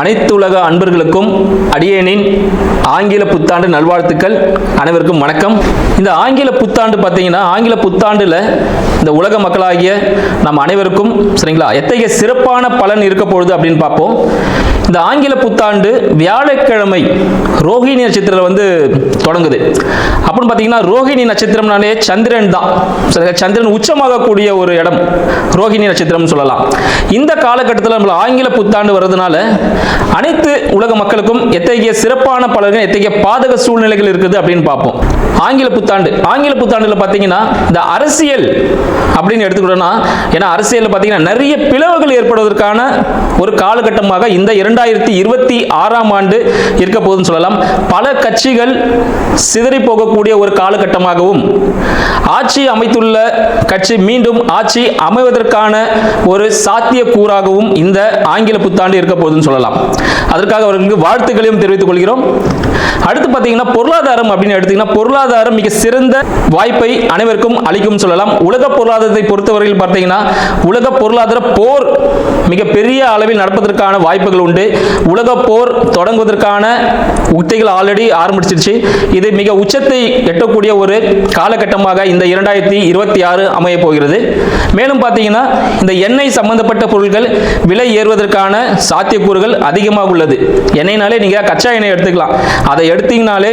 அனைத்து உலக அன்பர்களுக்கும் அடியேனின் ஆங்கில புத்தாண்டு நல்வாழ்த்துக்கள் அனைவருக்கும் வணக்கம். இந்த ஆங்கில புத்தாண்டு பார்த்தீங்கன்னா ஆங்கில புத்தாண்டில் இந்த உலக மக்களாகிய நம் அனைவருக்கும் சரிங்களா எத்தகைய சிறப்பான பலன் இருக்க போகுது அப்படின்னு பார்ப்போம். இந்த ஆங்கில புத்தாண்டு வியாழக்கிழமை ரோஹிணி நட்சத்திரம் வந்து தொடங்குது. அப்படின்னு பார்த்தீங்கன்னா ரோஹிணி நட்சத்திரம்னாலே சந்திரன் தான். சந்திரன் உச்சமாகக்கூடிய ஒரு இடம். ரோஹிணி நட்சத்திரம்னு சொல்லலாம். இந்த காலகட்டத்தில் நம்ம ஆங்கில புத்தாண்டு வர்றதுனால அனைத்து உலக மக்களுக்கும் எத்தகைய சிறப்பான பலர்கள் எத்தகைய பாதக சூழ்நிலைகள் இருக்குது அப்படின்னு பார்ப்போம். ஆங்கில புத்தாண்டு. ஆங்கில புத்தாண்டில் பார்த்தீங்கன்னா இந்த அரசியல் அப்படின்னு எடுத்துக்கிட்டோம்னா ஏன்னா அரசியலில் பார்த்தீங்கன்னா நிறைய பிளவுகள் ஏற்படுவதற்கான ஒரு காலகட்டமாக இந்த இரண்டு இரண்டாயிரத்தி இருபத்தி ஆறாம் ஆண்டு இருக்க போகுதுன்னு சொல்லலாம். பல கட்சிகள் சிதறி போகக்கூடிய ஒரு காலகட்டமாகவும் ஆட்சி அமைத்துள்ள கட்சி மீண்டும் ஆட்சி அமைவதற்கான ஒரு சாத்தியக்கூறாகவும் இந்த ஆங்கில புத்தாண்டு இருக்க போகுதுன்னு சொல்லலாம். அதற்காக அவர்களுக்கு வாழ்த்துக்களையும் தெரிவித்துக் கொள்கிறோம். அடுத்து பார்த்தீங்கன்னா பொருளாதாரம் அப்படின்னு எடுத்தீங்கன்னா பொருளாதாரம் மிக சிறந்த வாய்ப்பை அனைவருக்கும் அளிக்கும் சொல்லலாம். உலக பொருளாதாரத்தை பொறுத்தவரையில் பார்த்தீங்கன்னா உலக பொருளாதார போர் மிக பெரிய அளவில் நடப்பதற்கான வாய்ப்புகள் உண்டு. உலக போர் தொடங்குவதற்கான உத்திகள் ஆல்ரெடி ஆரம்பிச்சிருச்சு. இது மிக உச்சத்தை எட்டக்கூடிய ஒரு காலகட்டமாக இந்த இரண்டாயிரத்தி இருபத்தி ஆறு அமைய போகிறது. மேலும் பார்த்தீங்கன்னா இந்த எண்ணெய் சம்பந்தப்பட்ட பொருட்கள் விலை ஏறுவதற்கான சாத்தியக்கூறுகள் அதிகமாக உள்ளது. எண்ணெய்னாலே நீங்கள் கச்சா எண்ணெய் எடுத்துக்கலாம். அதை எடுத்தீங்கனாலே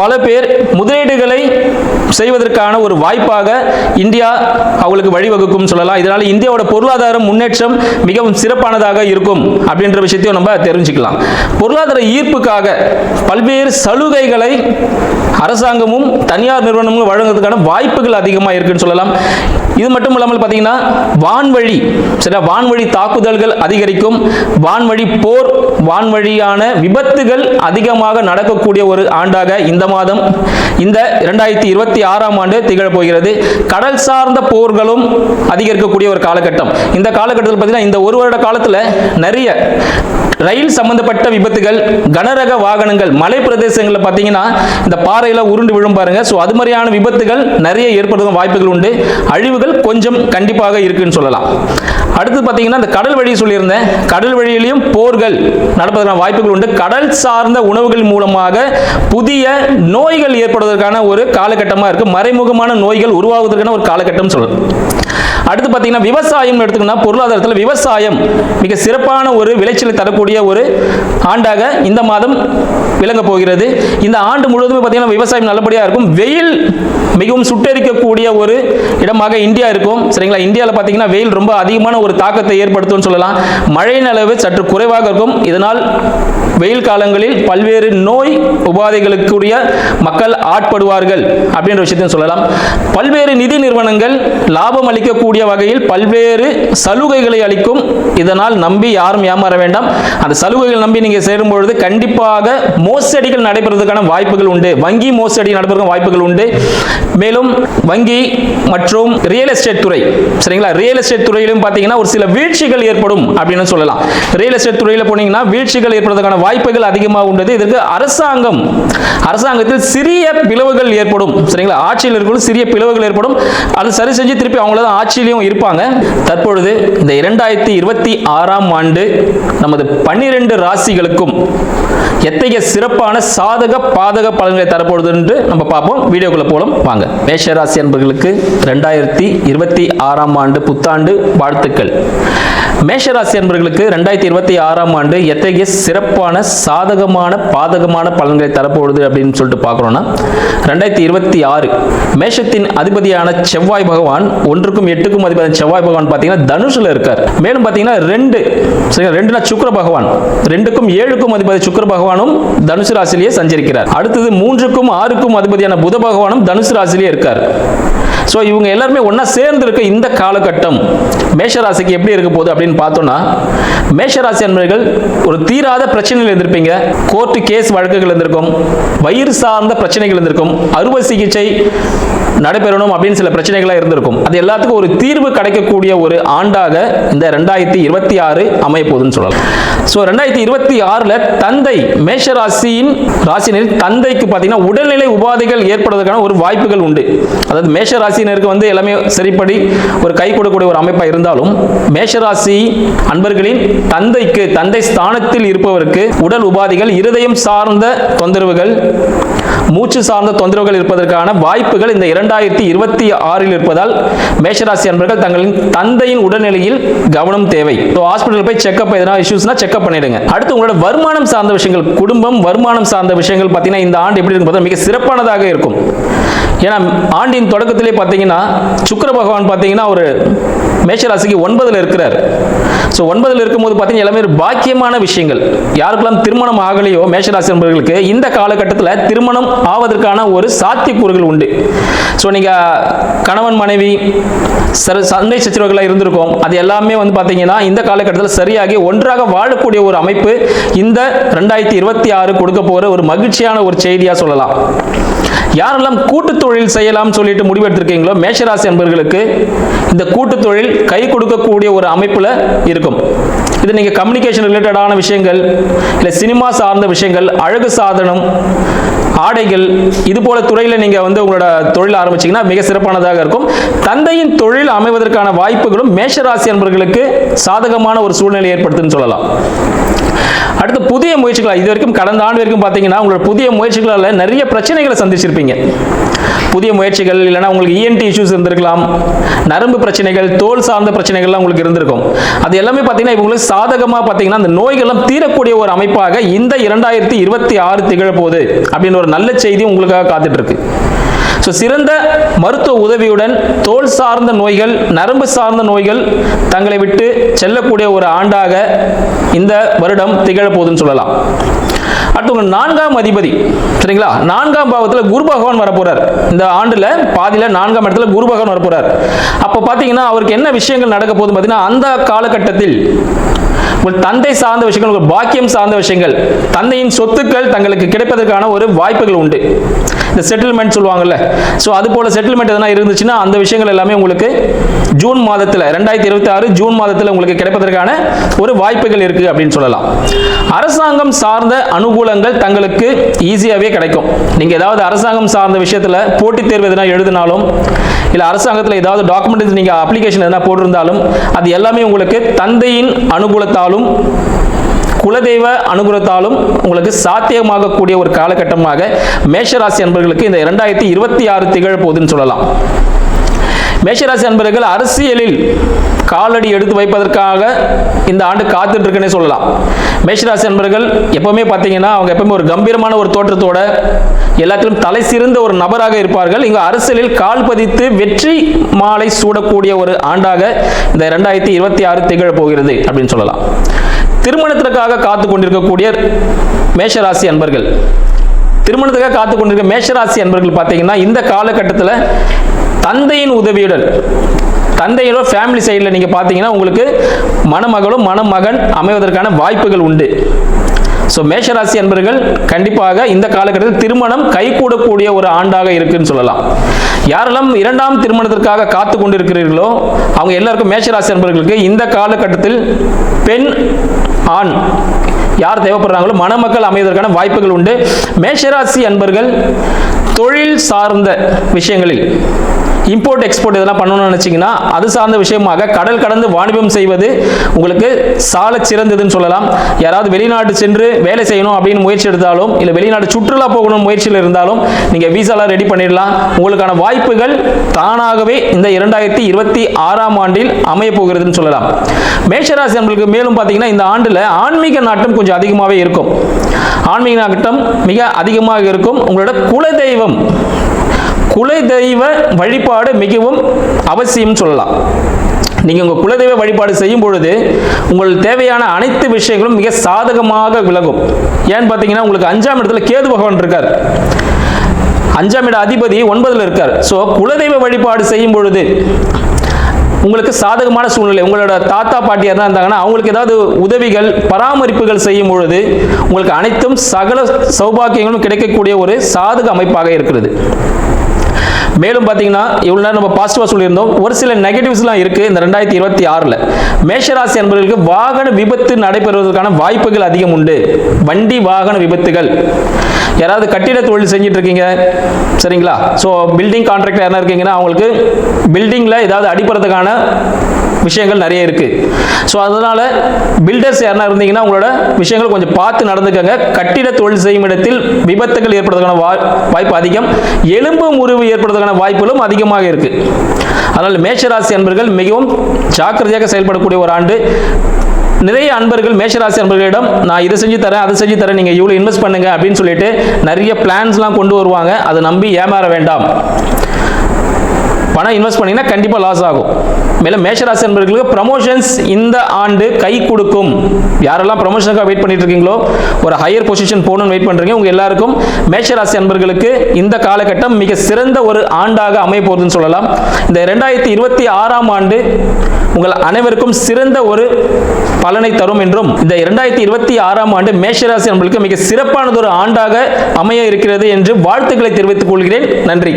பல பேர் முதலீடுகளை செய்வதற்கான ஒரு வாய்ப்பாக இந்தியா அவங்களுக்கு வழிவகுக்கும் சொல்லலாம். இதனால இந்தியாவோட பொருளாதார முன்னேற்றம் மிகவும் சிறப்பானதாக இருக்கும் அப்படின்ற விஷயத்தையும் நம்ம தெரிஞ்சுக்கலாம். பொருளாதார ஈர்ப்புக்காக பல்வேறு சலுகைகளை அரசாங்கமும் தனியார் நிறுவனமும் வழங்குவதற்கான வாய்ப்புகள் அதிகமாக இருக்குன்னு சொல்லலாம். இது மட்டும் இல்லாமல் பார்த்தீங்கன்னா வான்வழி சரியா வான்வழி தாக்குதல்கள் அதிகரிக்கும். வான்வழி போர் வான்வழியான விபத்துகள் அதிகமாக நடக்கக்கூடிய ஒரு ஆண்டாக இந்த மாதம் இந்த இரண்டாயிரத்தி இருபத்தி ஆறாம் ஆண்டு திகழப் போகிறது கடல் சார்ந்த போர்களும் அதிகரிக்கக்கூடிய ஒரு காலகட்டம். இந்த காலகட்டத்தில் பார்த்தீங்கன்னா இந்த ஒரு வருட காலத்தில் நிறைய ரயில் சம்பந்தப்பட்ட விபத்துகள் கனரக வாகனங்கள் மலை பிரதேசங்களில் பார்த்தீங்கன்னா இந்த பாறையில் உருண்டு விழும் பாருங்க. ஸோ அது மாதிரியான விபத்துகள் நிறைய ஏற்படுவதற்கு வாய்ப்புகள் உண்டு. அழிவுகள் கொஞ்சம் கண்டிப்பாக இருக்குன்னு சொல்லலாம். அடுத்து பார்த்தீங்கன்னா இந்த கடல் வழி சொல்லியிருந்தேன். கடல் வழியிலையும் போர்கள் நடப்பதற்கான வாய்ப்புகள் உண்டு. கடல் சார்ந்த உணவுகள் மூலமாக புதிய நோய்கள் ஏற்படுவதற்கான ஒரு காலகட்டமாக இருக்குது மறைமுகமான நோய்கள் உருவாவதற்கான ஒரு காலகட்டம் சொல்லலாம். அடுத்து பார்த்தீங்கன்னா விவசாயம் எடுத்துக்கணும்னா பொருளாதாரத்தில் விவசாயம் மிக சிறப்பான ஒரு விளைச்சலை தரக்கூடிய ஒரு ஆண்டாக இந்த மாதம் விளங்க போகிறது. இந்த ஆண்டு முழுவதுமே பார்த்தீங்கன்னா விவசாயம் நல்லபடியாக இருக்கும். வெயில் மிகவும் சுட்டெரிக்கக்கூடிய ஒரு இடமாக இந்தியா இருக்கும். சரிங்களா? இந்தியாவில் பார்த்தீங்கன்னா வெயில் ரொம்ப அதிகமான ஒரு தாக்கத்தை ஏற்படுத்தும்னு சொல்லலாம். மழையின் அளவு சற்று குறைவாக இருக்கும். இதனால் வெயில் காலங்களில் பல்வேறு நோய் உபாதைகளுக்குரிய மக்கள் ஆட்படுவார்கள் அப்படின்ற விஷயத்தையும் சொல்லலாம். பல்வேறு நிதி நிறுவனங்கள் லாபம் அளிக்கக்கூடிய வகையில் பல்வேறு சலுகைகளை அளிக்கும். இதனால் நம்பி யாரும் ஏமாற வேண்டாம். அந்த சலுகைகள் நம்பி நீங்கள் சேரும் பொழுது கண்டிப்பாக மோசடிகள் நடைபெறுவதற்கான வாய்ப்புகள் உண்டு. வங்கி மோசடி நடைபெறுவதற்கான வாய்ப்புகள் உண்டு. மேலும் வங்கி மற்றும் ரியல் எஸ்டேட் துறை சரிங்களா? ரியல் எஸ்டேட் துறையிலும் பார்த்தீங்கன்னா ஒரு சில வீழ்ச்சிகள் ஏற்படும் அப்படின்னு சொல்லலாம். ரியல் எஸ்டேட் துறையில் போனீங்கன்னா வீழ்ச்சிகள் ஏற்படுவதற்கான வாய்ப்புகள் அதிகமாக உள்ளது இதற்கு அரசாங்கம் அரசாங்கத்தில் சிறிய பிளவுகள் ஏற்படும் சரிங்களா? ஆட்சியில் இருக்கும் சிறிய பிளவுகள் ஏற்படும். அது சரி செஞ்சு திருப்பி அவங்கள ஆட்சியில் ஆட்சியிலையும் இருப்பாங்க. தற்பொழுது இந்த இரண்டாயிரத்தி இருபத்தி ஆறாம் ஆண்டு நமது பன்னிரண்டு ராசிகளுக்கும் எத்தகைய சிறப்பான சாதக பாதக பலன்களை தரப்போகுது என்று நம்ம பார்ப்போம். வீடியோக்குள்ள போலும். வாங்க. மேஷராசி அன்பர்களுக்கு ரெண்டாயிரத்தி இருபத்தி ஆறாம் ஆண்டு புத்தாண்டு வாழ்த்துக்கள். மேஷராசி அன்பர்களுக்கு ரெண்டாயிரத்தி இருபத்தி ஆறாம் ஆண்டு எத்தகைய சிறப்பான சாதகமான பாதகமான பலன்களை தரப்போகுது அப்படின்னு சொல்லிட்டு பார்க்குறோன்னா ரெண்டாயிரத்தி இருபத்தி ஆறு மேஷத்தின் அதிபதியான செவ்வாய் பகவான் ஒன்றுக்கும் எட்டுக்கும் அதிபதியான செவ்வாய் பகவான் பார்த்தீங்கன்னா தனுஷில் இருக்கார். மேலும் பார்த்தீங்கன்னா ரெண்டு சரிங்களா? ரெண்டுனா சுக்கர பகவான் ரெண்டுக்கும் ஏழுக்கும் அதிபதி சுக்கர பகவானும் தனுசு ராசிலேயே சஞ்சரிக்கிறார். அடுத்தது மூன்றுக்கும் ஆறுக்கும் அதிபதியான புத பகவானும் தனுசு ராசிலேயே இருக்கார். ஸோ இவங்க எல்லாருமே ஒன்றா சேர்ந்து இருக்க இந்த காலகட்டம் மேஷராசிக்கு எப்படி இருக்க போகுது அப்படின்னு பார்த்தோம்னா மேஷராசி அன்பர்கள் ஒரு தீராத பிரச்சனைகள் இருந்திருப்பீங்க. கோர்ட்டு கேஸ் வழக்குகள் இருந்திருக்கும். வயிறு சார்ந்த பிரச்சனைகள் இருந்திருக்கும். அறுவை சிகிச்சை நடைபெறணும் அப்படின்னு சில பிரச்சனைகளாக இருந்திருக்கும். அது எல்லாத்துக்கும் ஒரு தீர்வு கிடைக்கக்கூடிய ஒரு ஆண்டாக இந்த ரெண்டாயிரத்தி இருபத்தி ஆறு அமைய போகுதுன்னு சொல்லலாம். ஸோ ரெண்டாயிரத்தி இருபத்தி ஆறில் தந்தை மேஷ ராசியின் தந்தைக்கு பார்த்தீங்கன்னா உடல்நிலை உபாதைகள் ஏற்படுவதற்கான ஒரு வாய்ப்புகள் உண்டு. அதாவது மேஷராசி ராசினருக்கு வந்து எல்லாமே சரிப்படி ஒரு கை கொடுக்கக்கூடிய ஒரு அமைப்பாக இருந்தாலும் மேஷராசி அன்பர்களின் தந்தைக்கு தந்தை ஸ்தானத்தில் இருப்பவருக்கு உடல் உபாதைகள் இருதயம் சார்ந்த தொந்தரவுகள் மூச்சு சார்ந்த தொந்தரவுகள் இருப்பதற்கான வாய்ப்புகள் இந்த இரண்டாயிரத்தி இருபத்தி ஆறில் இருப்பதால் மேஷராசி அன்பர்கள் தங்களின் தந்தையின் உடல்நிலையில் கவனம் தேவை. ஸோ ஹாஸ்பிட்டல் போய் செக்அப் எதனா இஷ்யூஸ்னா செக்அப் பண்ணிடுங்க. அடுத்து உங்களோட வருமானம் சார்ந்த விஷயங்கள் குடும்பம் வருமானம் சார்ந்த விஷயங்கள் பார்த்தீங்கன்னா இந்த ஆண்டு எப்படி இருக்கும் மிக சிறப்பானதாக இருக்கும். ஏன்னா ஆண்டின் தொடக்கத்திலே பார்த்தீங்கன்னா சுக்கர பகவான் பார்த்தீங்கன்னா ஒரு மேஷராசிக்கு ஒன்பதில் இருக்கிறார். ஸோ ஒன்பதில் இருக்கும்போது பார்த்தீங்கன்னா எல்லாமே ஒரு பாக்கியமான விஷயங்கள். யாருக்கெல்லாம் திருமணம் ஆகலையோ மேஷராசி நண்பர்களுக்கு இந்த காலகட்டத்தில் திருமணம் ஆவதற்கான ஒரு சாத்தியக்கூறுகள் உண்டு. ஸோ நீங்கள் கணவன் மனைவி சர சண்டை சச்சரவுகளாக இருந்திருக்கும். அது எல்லாமே வந்து பார்த்தீங்கன்னா இந்த காலகட்டத்தில் சரியாகி ஒன்றாக வாழக்கூடிய ஒரு அமைப்பு இந்த ரெண்டாயிரத்தி இருபத்தி ஆறு கொடுக்க போகிற ஒரு மகிழ்ச்சியான ஒரு செய்தியாக சொல்லலாம். யாரெல்லாம் கூட்டு தொழில் செய்யலாம்னு சொல்லிட்டு முடிவெடுத்திருக்கீங்களோ மேஷராசி என்பவர்களுக்கு இந்த கூட்டு தொழில் கை கொடுக்கக்கூடிய ஒரு அமைப்பில் இருக்கும். இது நீங்கள் கம்யூனிகேஷன் ரிலேட்டடான விஷயங்கள் இல்லை சினிமா சார்ந்த விஷயங்கள் அழகு சாதனம் ஆடைகள் இது போல துறையில் நீங்கள் வந்து உங்களோட தொழில் ஆரம்பிச்சீங்கன்னா மிக சிறப்பானதாக இருக்கும். தந்தையின் தொழில் அமைவதற்கான வாய்ப்புகளும் மேஷராசி என்பவர்களுக்கு சாதகமான ஒரு சூழ்நிலை ஏற்படுத்துன்னு சொல்லலாம். அடுத்து புதிய முயற்சிகளாக இது வரைக்கும் கடந்த ஆண்டு வரைக்கும் பார்த்தீங்கன்னா உங்களோட புதிய முயற்சிகளால் நிறைய பிரச்சனைகளை சந்திச்சிருப்பீங்க. புதிய முயற்சிகள் இல்லைனா உங்களுக்கு இஎன்டி இஷ்யூஸ் இருந்திருக்கலாம். நரம்பு பிரச்சனைகள் தோல் சார்ந்த பிரச்சனைகள்லாம் உங்களுக்கு இருந்திருக்கும். அது எல்லாமே பார்த்தீங்கன்னா இவங்களுக்கு சாதகமாக பார்த்தீங்கன்னா அந்த நோய்கள்லாம் தீரக்கூடிய ஒரு அமைப்பாக இந்த இரண்டாயிரத்தி இருபத்தி ஆறு திகழப்போகுது அப்படின்னு ஒரு நல்ல செய்தி உங்களுக்காக காத்துட்டு இருக்கு ஸோ சிறந்த மருத்துவ உதவியுடன் தோல் சார்ந்த நோய்கள் நரம்பு சார்ந்த நோய்கள் தங்களை விட்டு செல்லக்கூடிய ஒரு ஆண்டாக இந்த வருடம் திகழப்போகுதுன்னு சொல்லலாம். அடுத்து நான்காம் அதிபதி. சரிங்களா? நான்காம் பாவத்தில் குரு பகவான் வரப்போறார். இந்த ஆண்டில் பாதியில நான்காம் இடத்துல குரு பகவான் வரப்போறார். அப்போ பார்த்தீங்கன்னா அவருக்கு என்ன விஷயங்கள் நடக்க போகுது பார்த்தீங்கன்னா அந்த காலகட்டத்தில் உங்கள் தந்தை சார்ந்த விஷயங்கள் உங்கள் பாக்கியம் சார்ந்த விஷயங்கள் தந்தையின் சொத்துக்கள் தங்களுக்கு கிடைப்பதற்கான ஒரு வாய்ப்புகள் உண்டு. இந்த செட்டில்மெண்ட் சொல்லுவாங்கல்ல. ஸோ அது போல செட்டில்மெண்ட் எதனா இருந்துச்சுன்னா அந்த விஷயங்கள் எல்லாமே உங்களுக்கு ஜூன் மாதத்தில் ரெண்டாயிரத்தி இருபத்தி ஆறு ஜூன் மாதத்தில் உங்களுக்கு கிடைப்பதற்கான ஒரு வாய்ப்புகள் இருக்கு அப்படின்னு சொல்லலாம். அரசாங்கம் சார்ந்த அனுகூலங்கள் தங்களுக்கு ஈஸியாகவே கிடைக்கும். நீங்கள் ஏதாவது அரசாங்கம் சார்ந்த விஷயத்தில் போட்டித் தேர்வு எதனா எழுதினாலும் இல்லை அரசாங்கத்தில் ஏதாவது டாக்குமெண்ட் நீங்கள் அப்ளிகேஷன் எதனா போட்டிருந்தாலும் அது எல்லாமே உங்களுக்கு தந்தையின் அனுகூலத்தாலும் குலதெய்வ அனுகூலத்தாலும் உங்களுக்கு சாத்தியமாகக்கூடிய ஒரு காலகட்டமாக மேஷராசி அன்பர்களுக்கு இந்த இரண்டாயிரத்தி இருபத்தி ஆறு திகழ போகுதுன்னு சொல்லலாம். மேஷராசி அன்பர்கள் அரசியலில் காலடி எடுத்து வைப்பதற்காக இந்த ஆண்டு காத்துட்டு இருக்குன்னே சொல்லலாம். மேஷராசி அன்பர்கள் எப்பவுமே பார்த்தீங்கன்னா அவங்க எப்பவுமே ஒரு கம்பீரமான ஒரு தோற்றத்தோட எல்லாத்திலும் தலை சிறந்த ஒரு நபராக இருப்பார்கள். இங்கு அரசியலில் கால் பதித்து வெற்றி மாலை சூடக்கூடிய ஒரு ஆண்டாக இந்த ரெண்டாயிரத்தி இருபத்தி ஆறு திகழ போகிறது அப்படின்னு சொல்லலாம். திருமணத்திற்காக காத்து கொண்டிருக்கக்கூடிய மேஷராசி அன்பர்கள். திருமணத்துக்காக காத்து கொண்டிருக்க மேஷராசி அன்பர்கள் பார்த்தீங்கன்னா இந்த காலகட்டத்தில் தந்தையின் உதவியுடன் தந்தையோட ஃபேமிலி சைடில் நீங்கள் பார்த்தீங்கன்னா உங்களுக்கு மணமகளும் மணமகன் அமைவதற்கான வாய்ப்புகள் உண்டு. ஸோ மேஷராசி அன்பர்கள் கண்டிப்பாக இந்த காலகட்டத்தில் திருமணம் கைகூடக்கூடிய ஒரு ஆண்டாக இருக்குன்னு சொல்லலாம். யாரெல்லாம் இரண்டாம் திருமணத்திற்காக காத்து கொண்டிருக்கிறீர்களோ அவங்க எல்லாருக்கும் மேஷராசி அன்பர்களுக்கு இந்த காலகட்டத்தில் பெண் ஆண் யார் தேவைப்படுறாங்களோ மணமக்கள் அமைவதற்கான வாய்ப்புகள் உண்டு. மேஷராசி அன்பர்கள் தொழில் சார்ந்த விஷயங்களில் இம்போர்ட் எக்ஸ்போர்ட் இதெல்லாம் பண்ணணும்னு நினைச்சீங்கன்னா அது சார்ந்த விஷயமாக கடல் கடந்து வாணிபம் செய்வது உங்களுக்கு சால சிறந்ததுன்னு சொல்லலாம். யாராவது வெளிநாட்டு சென்று வேலை செய்யணும் அப்படின்னு முயற்சி எடுத்தாலும் இல்லை வெளிநாடு சுற்றுலா போகணும் முயற்சியில் இருந்தாலும் நீங்கள் வீசாலாம் ரெடி பண்ணிடலாம். உங்களுக்கான வாய்ப்புகள் தானாகவே இந்த இரண்டாயிரத்தி இருபத்தி ஆறாம் ஆண்டில் அமைய போகிறதுன்னு சொல்லலாம். மேஷராசி நம்மளுக்கு மேலும் பார்த்தீங்கன்னா இந்த ஆண்டில் ஆன்மீக நாட்டம் கொஞ்சம் அதிகமாகவே இருக்கும். ஆன்மீக நாட்டம் மிக அதிகமாக இருக்கும். உங்களோட குலதெய்வம் குலதெய்வ வழிபாடு மிகவும் அவசியம் சொல்லலாம். நீங்கள் உங்கள் குலதெய்வ வழிபாடு செய்யும் பொழுது உங்கள் தேவையான அனைத்து விஷயங்களும் மிக சாதகமாக விலகும். ஏன்னு பார்த்தீங்கன்னா உங்களுக்கு அஞ்சாம் இடத்துல கேது பகவான் இருக்கார். அஞ்சாம் இட அதிபதி ஒன்பதில் இருக்கார். ஸோ குலதெய்வ வழிபாடு செய்யும் பொழுது உங்களுக்கு சாதகமான சூழ்நிலை உங்களோட தாத்தா பாட்டியாக தான் இருந்தாங்கன்னா அவங்களுக்கு ஏதாவது உதவிகள் பராமரிப்புகள் செய்யும் பொழுது உங்களுக்கு அனைத்தும் சகல சௌபாக்கியங்களும் கிடைக்கக்கூடிய ஒரு சாதக அமைப்பாக இருக்கிறது. மேலும் பார்த்தீங்கன்னா இவ்வளோ நேரம் நம்ம பாசிட்டிவாக சொல்லியிருந்தோம். ஒரு சில நெகட்டிவ்ஸ்லாம் இருக்குது இந்த ரெண்டாயிரத்தி இருபத்தி ஆறில். மேஷராசி என்பவர்களுக்கு வாகன விபத்து நடைபெறுவதற்கான வாய்ப்புகள் அதிகம் உண்டு. வண்டி வாகன விபத்துகள். யாராவது கட்டிட தொழில் செஞ்சுட்டு இருக்கீங்க சரிங்களா? ஸோ பில்டிங் கான்ட்ராக்டர் யாரா இருக்கீங்கன்னா அவங்களுக்கு பில்டிங்கில் ஏதாவது அடிப்படுறதுக்கான விஷயங்கள் நிறைய இருக்குது ஸோ அதனால் பில்டர்ஸ் யாரா இருந்தீங்கன்னா உங்களோட விஷயங்கள் கொஞ்சம் பார்த்து நடந்துக்கங்க. கட்டிட தொழில் செய்யும் இடத்தில் விபத்துகள் ஏற்படுறதுக்கான வாய்ப்பு அதிகம். எலும்பு முறிவு ஏற்படுறதுக்கான வாய்ப்புகளும் அதிகமாக இருக்கு. அதனால் மேஷராசி அன்பர்கள் மிகவும் ஜாக்கிரதையாக செயல்படக்கூடிய ஒரு ஆண்டு. நிறைய அன்பர்கள் மேஷராசி அன்பர்களிடம் நான் இதை செஞ்சு தரேன் அதை செஞ்சு தரேன் நீங்கள் இவ்வளோ இன்வெஸ்ட் பண்ணுங்க அப்படின்னு சொல்லிட்டு நிறைய பிளான்ஸ்லாம் கொண்டு வருவாங்க. அதை நம்பி ஏமாற வேண்டாம். பணம் இன்வெஸ்ட் பண்ணீங்கன்னா கண்டிப்பாக லாஸ் ஆகும். மேலும் மேஷராசி நண்பர்களுக்கு ப்ரமோஷன்ஸ் இந்த ஆண்டு கை கொடுக்கும். யாரெல்லாம் ப்ரமோஷனுக்காக வெயிட் பண்ணிட்டு இருக்கீங்களோ ஒரு ஹையர் பொசிஷன் போகணும்னு வெயிட் பண்ணுறீங்க உங்கள் எல்லாருக்கும் மேஷராசி அன்பர்களுக்கு இந்த காலகட்டம் மிக சிறந்த ஒரு ஆண்டாக அமைய போகுதுன்னு சொல்லலாம். இந்த ரெண்டாயிரத்தி இருபத்தி ஆறாம் ஆண்டு உங்கள் அனைவருக்கும் சிறந்த ஒரு பலனை தரும் என்றும் இந்த இரண்டாயிரத்தி இருபத்தி ஆறாம் ஆண்டு மேஷராசி அன்பர்களுக்கு மிக சிறப்பானதொரு ஆண்டாக அமைய இருக்கிறது என்று வாழ்த்துக்களை தெரிவித்துக் கொள்கிறேன். நன்றி.